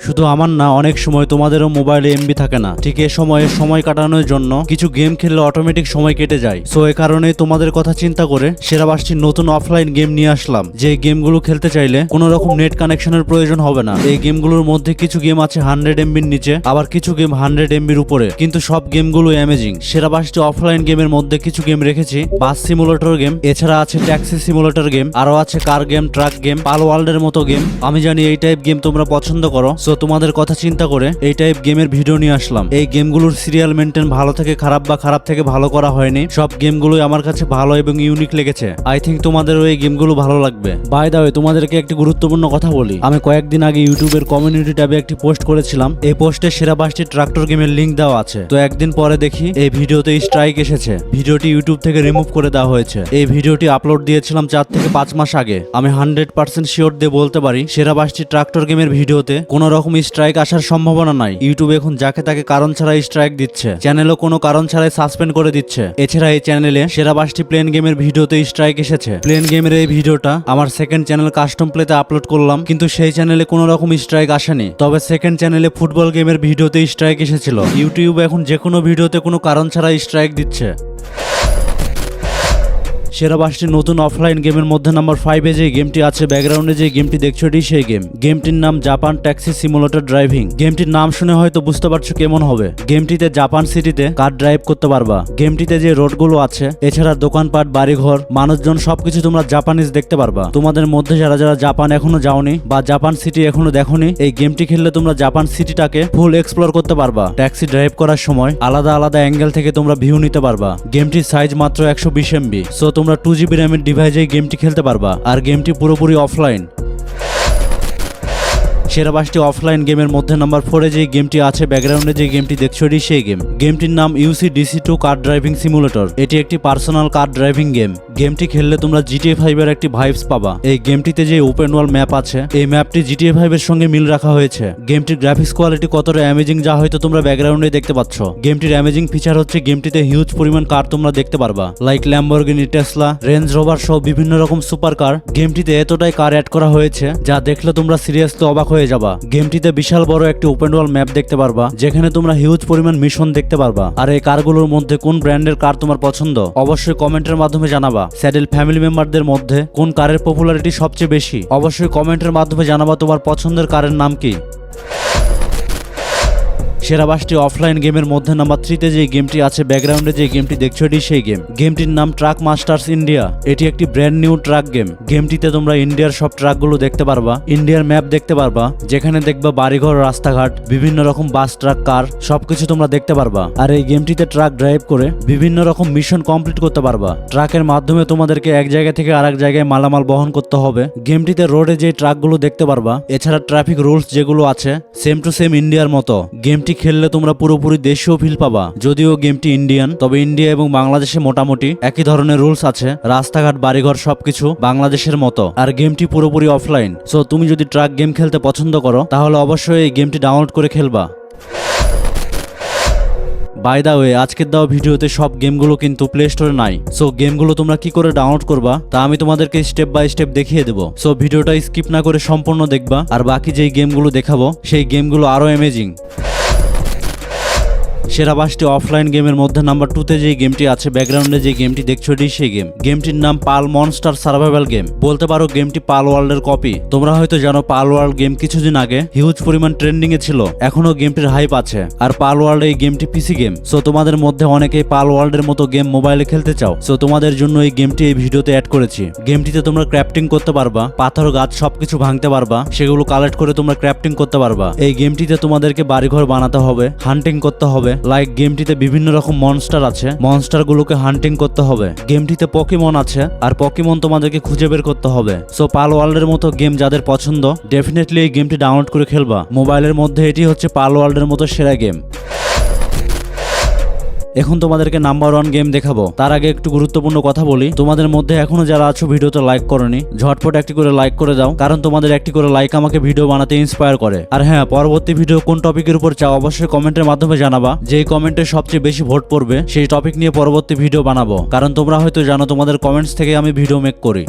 শুধু আমার না, অনেক সময় তোমাদেরও মোবাইলে এমবি থাকে না। ঠিক এ সময়ে সময় কাটানোর জন্য কিছু গেম খেললে অটোমেটিক সময় কেটে যায়। সো এ কারণে তোমাদের কথা চিন্তা করে সেরা সেরাবাসটির নতুন অফলাইন গেম নিয়ে আসলাম। যে গেমগুলো খেলতে চাইলে কোনো রকম নেট কানেকশনের প্রয়োজন হবে না। এই গেমগুলোর মধ্যে কিছু গেম আছে হান্ড্রেড এমবির নিচে, আবার কিছু গেম হান্ড্রেড এমবির উপরে। কিন্তু সব গেমগুলো অ্যামেজিং সেরাবাসটি অফলাইন গেমের মধ্যে কিছু গেম রেখেছি। বাস সিমুলেটর গেম এছাড়া আছে ট্যাক্সি সিমুলেটর গেম আরও আছে কার গেম ট্রাক গেম পাল ওয়ার্ল্ডের মতো গেম আমি জানি এই টাইপ গেম তোমরা পছন্দ করো। সো তোমাদের কথা চিন্তা করে এই টাইপ গেমের ভিডিও নিয়ে আসলাম। এই গেমগুলোর সিরিয়াল মেনটেন ভালো থেকে খারাপ বা খারাপ থেকে ভালো করা হয়নি। সব গেমগুলোই আমার কাছে ভালো এবং ইউনিক লেগেছে। আই থিঙ্ক তোমাদের ওই গেমগুলো ভালো লাগবে। বাই দা তোমাদেরকে একটি গুরুত্বপূর্ণ কথা বলি। আমি কয়েকদিন আগে ইউটিউবের কমিউনিটি ট্যাবে একটি পোস্ট করেছিলাম। এই পোস্টে সেরা পাঁচটি ট্রাক্টর গেমের লিঙ্ক দেওয়া আছে। তো একদিন পরে দেখি এই ভিডিওতে স্ট্রাইক এসেছে। ভিডিওটি ইউটিউব থেকে রিমুভ করে দেওয়া হয়েছে। এই ভিডিওটি আপলোড দিয়েছিলাম চার থেকে পাঁচ মাস আগে। আমি হান্ড্রেড পার্সেন্ট শিওর দিয়ে বলতে পারি, সেরা পাঁচটি ট্রাক্টর গেমের ভিডিওতে কোনো রকম স্ট্রাইক আসার সম্ভাবনা নাই। ইউটিউব এখন যাকে তাকে কারণ ছাড়াই স্ট্রাইক দিচ্ছে। চ্যানেলও কোনো কারণ ছাড়াই সাসপেন্ড করে দিচ্ছে। এছাড়া এই চ্যানেলে সেরা পাঁচটি প্লেন গেমের ভিডিওতে স্ট্রাইক এসেছে। প্লেন গেমের এই ভিডিওটা আমার সেকেন্ড চ্যানেল কাস্টম প্লেতে আপলোড করলাম, কিন্তু সেই চ্যানেলে কোনো রকম স্ট্রাইক আসেনি। তবে সেকেন্ড চ্যানেলে ফুটবল গেমের ভিডিওতে স্ট্রাইক এসেছিল। ইউটিউব এখন যে কোনো ভিডিওতে কোনো কারণ ছাড়া স্ট্রাইক দিচ্ছে। সেরা পাঁচটি নতুন অফলাইন গেমের মধ্যে নাম্বার ফাইভে যে গেমটি আছে ব্যাকগ্রাউন্ডে যে গেমটি দেখছ, এটি সেই গেম গেমটির নাম জাপান ট্যাক্সি সিমুলেটর ড্রাইভিং গেমটির নাম শুনে হয়তো বুঝতে পারছ কেমন হবে। গেমটিতে জাপান সিটিতে কার ড্রাইভ করতে পারবা। গেমটিতে যে রোডগুলো আছে, এছাড়া দোকানপাট, বাড়িঘর, মানুষজন সবকিছু তোমরা জাপানিজ দেখতে পারবা। তোমাদের মধ্যে যারা যারা জাপান এখনও যাওনি বা জাপান সিটি এখনও দেখোনি, এই গেমটি খেললে তোমরা জাপান সিটিটাকে ফুল এক্সপ্লোর করতে পারবা। ট্যাক্সি ড্রাইভ করার সময় আলাদা আলাদা অ্যাঙ্গেল থেকে তোমরা ভিউ নিতে পারবা। গেমটির সাইজ মাত্র একশো বিশ এমবি সো তোমরা টু জিবি র্যামের ডিভাইসে গেমটি খেলতে পারবা, আর গেমটি পুরোপুরি অফলাইন সেরা পাঁচটি অফলাইন গেমের মধ্যে নাম্বার ফোরে যে গেমটি আছে ব্যাকগ্রাউন্ডে যে গেমটি দেখছ সেই গেম গেমটির নাম UC DC two car driving simulator এটি একটি পার্সোনাল কার ড্রাইভিং গেম গেমটি খেললে তোমরা জিটিএ ফাইভ এর একটি ভাইবস পাবা। এই গেমটিতে যে ওপেন ওয়াল ম্যাপ আছে, এই ম্যাপটি জিটিএ ফাইভ এর সঙ্গে মিল রাখা হয়েছে। গেমটির গ্রাফিক্স কোয়ালিটি কতটা অ্যামেজিং যা হয়তো তোমরা ব্যাকগ্রাউন্ডে দেখতে পাচ্ছ। গেমটির অ্যামেজিং ফিচার হচ্ছে গেমটিতে হিউজ পরিমাণ কার তোমরা দেখতে পারবা। Like Lamborghini Tesla Range Rover সহ বিভিন্ন রকম সুপার কার গেমটিতে এতটাই কার অ্যাড করা হয়েছে, যা দেখলে তোমরা সিরিয়াসলি অবাক হয়ে যাবা। গেমটিতে বিশাল বড় একটি ওপেন ওয়াল ম্যাপ দেখতে পারবা, যেখানে তোমরা হিউজ পরিমাণ মিশন দেখতে পারবা। আর এই কারগুলোর মধ্যে কোন ব্র্যান্ডের কার তোমার পছন্দ? অবশ্যই কমেন্টের মাধ্যমে জানাবা। স্যাডেল ফ্যামিলি মেম্বারদের মধ্যে কোন কারের পপুলারিটি সবচেয়ে বেশি? অবশ্যই কমেন্টের মাধ্যমে জানাবা তোমার পছন্দের কারের নাম কি? সেরা পাঁচটি অফলাইন গেমের মধ্যে নাম্বার থ্রিতে যে গেমটি আছে ব্যাকগ্রাউন্ডে যে গেমটি দেখছ, এটি সেই গেম গেমটির নাম ট্রাক মাস্টার্স ইন্ডিয়া এটি একটি ব্র্যান্ড নিউ ট্রাক গেম গেমটিতে তোমরা ইন্ডিয়ার সব ট্রাকগুলো দেখতে পারবা ইন্ডিয়ার ম্যাপ দেখতে পারবা, যেখানে দেখবা বাড়িঘর, রাস্তাঘাট, বিভিন্ন রকম বাস ট্রাক কার সবকিছু তোমরা দেখতে পারবা। আর এই গেমটিতে ট্রাক ড্রাইভ করে বিভিন্ন রকম মিশন কমপ্লিট করতে পারবা। ট্রাকের মাধ্যমে তোমাদেরকে এক জায়গা থেকে আরেক জায়গায় মালামাল বহন করতে হবে। গেমটিতে রোডে যে ট্রাকগুলো দেখতে পারবা, এছাড়া ট্রাফিক রুলস যেগুলো আছে সেম টু সেম ইন্ডিয়ার মতো। গেমটি খেললে তোমরা পুরোপুরি দেশীয় ফিল পাবা। যদিও গেমটি ইন্ডিয়ান তবে ইন্ডিয়া এবং বাংলাদেশে মোটামুটি একই ধরনের রুলস আছে। রাস্তাঘাট, বাড়িঘর সবকিছু বাংলাদেশের মতো। আর গেমটি পুরোপুরি অফলাইন সো তুমি যদি ট্রাক গেম খেলতে পছন্দ করো, তাহলে অবশ্যই এই গেমটি ডাউনলোড করে খেলবা। বাই দা ওয়ে আজকের দেওয়া ভিডিওতে সব গেমগুলো কিন্তু প্লে স্টোরে নাই। সো গেমগুলো তোমরা কি করে ডাউনলোড করবা, তা আমি তোমাদেরকে স্টেপ বাই স্টেপ দেখিয়ে দেবো। সো ভিডিওটা স্কিপ না করে সম্পূর্ণ দেখবা। আর বাকি যেই গেমগুলো দেখাবো, সেই গেমগুলো আরও অ্যামেজিং সেরা পাঁচটি অফলাইন গেমের মধ্যে নাম্বার টুতে যে গেমটি আছে ব্যাকগ্রাউন্ডে যে গেমটি দেখছ এটি সেই গেম গেমটির নাম পাল মনস্টার সার্ভাইভাল গেম বলতে পারো গেমটি পাল ওয়ার্ল্ডের কপি তোমরা হয়তো জানো পাল ওয়ার্ল্ড গেম কিছুদিন আগে হিউজ পরিমাণ ট্রেন্ডিং এ ছিল। এখনও গেমটির হাইপ আছে। আর পাল ওয়ার্ল্ড এই গেমটি পিসি গেম সো তোমাদের মধ্যে অনেকেই পাল ওয়ার্ল্ডের মতো গেম মোবাইলে খেলতে চাও। সো তোমাদের জন্য এই গেমটি এই ভিডিওতে অ্যাড করেছি। গেমটিতে তোমরা ক্র্যাফটিং করতে পারবা, পাথর, গাছ সবকিছু ভাঙতে পারবা, সেগুলো কালেক্ট করে তোমরা ক্র্যাফটিং করতে পারবা। এই গেমটিতে তোমাদেরকে বাড়িঘর বানাতে হবে হান্টিং করতে হবে লাইক গেমটিতে বিভিন্ন রকম মনস্টার আছে। মনস্টার গুলোকে হান্টিং করতে হবে। গেমটিতে পকিমন আছে, আর পকিমন তোমাদেরকে খুঁজে বের করতে হবে। সো পাল ওয়ার্ল্ডের মতো গেম যাদের পছন্দ ডেফিনেটলি এই গেমটি ডাউনলোড করে খেলবা। মোবাইলের মধ্যে এটি হচ্ছে পাল ওয়ার্ল্ডের মতো সেরা গেম এখন তোমাদেরকে নাম্বার ওয়ান গেম দেখাবো। তার আগে একটু গুরুত্বপূর্ণ কথা বলি। তোমাদের মধ্যে এখনও যারা আছো ভিডিওতে লাইক করনি, ঝটপট একটি করে লাইক করে দাও। কারণ তোমাদের একটি করে লাইক আমাকে ভিডিও বানাতে ইন্সপায়ার করে। আর হ্যাঁ পরবর্তী ভিডিও কোন টপিকের উপর চাও, অবশ্যই কমেন্টের মাধ্যমে জানাবা। যেই কমেন্টে সবচেয়ে বেশি ভোট পড়বে, সেই টপিক নিয়ে পরবর্তী ভিডিও বানাবো। কারণ তোমরা হয়তো জানো, তোমাদের কমেন্টস থেকে আমি ভিডিও মেক করি।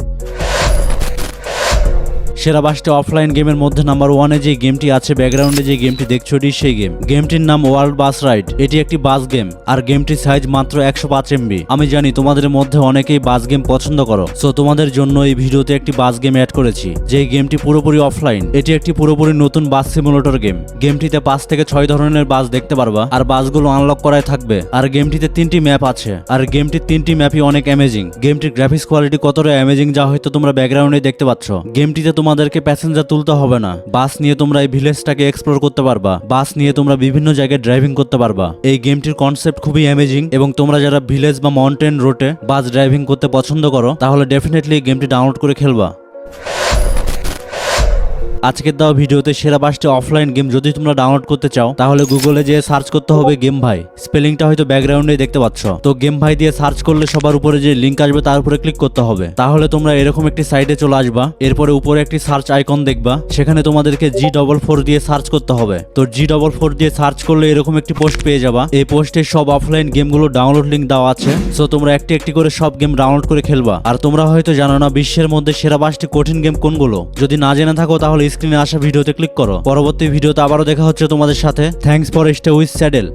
সেরা পাঁচটি অফলাইন গেমের মধ্যে নাম্বার ওয়ানে যে গেমটি আছে, ব্যাকগ্রাউন্ডে যে গেমটি দেখছ এটি সেই গেম। গেমটির নাম ওয়ার্ল্ড বাস রাইড। এটি একটি বাস গেম, আর গেমটির সাইজ মাত্র একশো পাঁচ এমবি। আমি জানি তোমাদের মধ্যে অনেকেই বাস গেম পছন্দ করো, সো তোমাদের জন্য এই ভিডিওতে একটি বাস গেম অ্যাড করেছি, যে গেমটি পুরোপুরি অফলাইন। এটি একটি পুরোপুরি নতুন বাস সিমুলেটর গেম। গেমটিতে পাঁচ থেকে ছয় ধরনের বাস দেখতে পারবা, আর বাসগুলো আনলক করাই থাকবে। আর গেমটিতে তিনটি ম্যাপ আছে, আর গেমটির তিনটি ম্যাপই অনেক অ্যামেজিং গেমটির গ্রাফিক্স কোয়ালিটি কতটা অ্যামেজিং যা হয়তো তোমরা ব্যাকগ্রাউন্ডে দেখতে পাচ্ছ। গেমটিতে তোমাদেরকে প্যাসেঞ্জার তুলতে হবে না। বাস নিয়ে তোমরা এই ভিলেজটাকে এক্সপ্লোর করতে পারবা। বাস নিয়ে তোমরা বিভিন্ন জায়গায় ড্রাইভিং করতে পারবা। এই গেমটির কনসেপ্ট খুবই অ্যামেজিং এবং তোমরা যারা ভিলেজ বা মাউন্টেন রোডে বাস ড্রাইভিং করতে পছন্দ করো, তাহলে ডেফিনেটলি এই গেমটি ডাউনলোড করে খেলবা। আজকের দেওয়া ভিডিওতে সেরা পাঁচটি অফলাইন গেম যদি তোমরা ডাউনলোড করতে চাও, তাহলে গুগলে যেয়ে সার্চ করতে হবে গেম ভাই স্পেলিংটা হয়তো ব্যাকগ্রাউন্ডে দেখতে পাচ্ছ। তো গেম ভাই দিয়ে সার্চ করলে সবার উপরে যে লিঙ্ক আসবে, তার উপরে ক্লিক করতে হবে। তাহলে তোমরা এরকম একটি সাইটে চলে আসবা। এরপরে উপরে একটি সার্চ আইকন দেখবা। সেখানে তোমাদেরকে জি ডবল ফোর দিয়ে সার্চ করতে হবে। তো জি ডবল ফোর দিয়ে সার্চ করলে এরকম একটি পোস্ট পেয়ে যাবা। এই পোস্টে সব অফলাইন গেমগুলো ডাউনলোড লিঙ্ক দেওয়া আছে। সো তোমরা একটি একটি করে সব গেম ডাউনলোড করে খেলবা। আর তোমরা হয়তো জানো না, বিশ্বের মধ্যে সেরা পাঁচটি কঠিন গেম কোনগুলো? যদি না জেনে থাকো, তাহলে স্ক্রিনে আসা ভিডিওতে ক্লিক করো। পরবর্তী ভিডিওতে আবারও দেখা হচ্ছে তোমাদের সাথে। Thanks for stay with saddle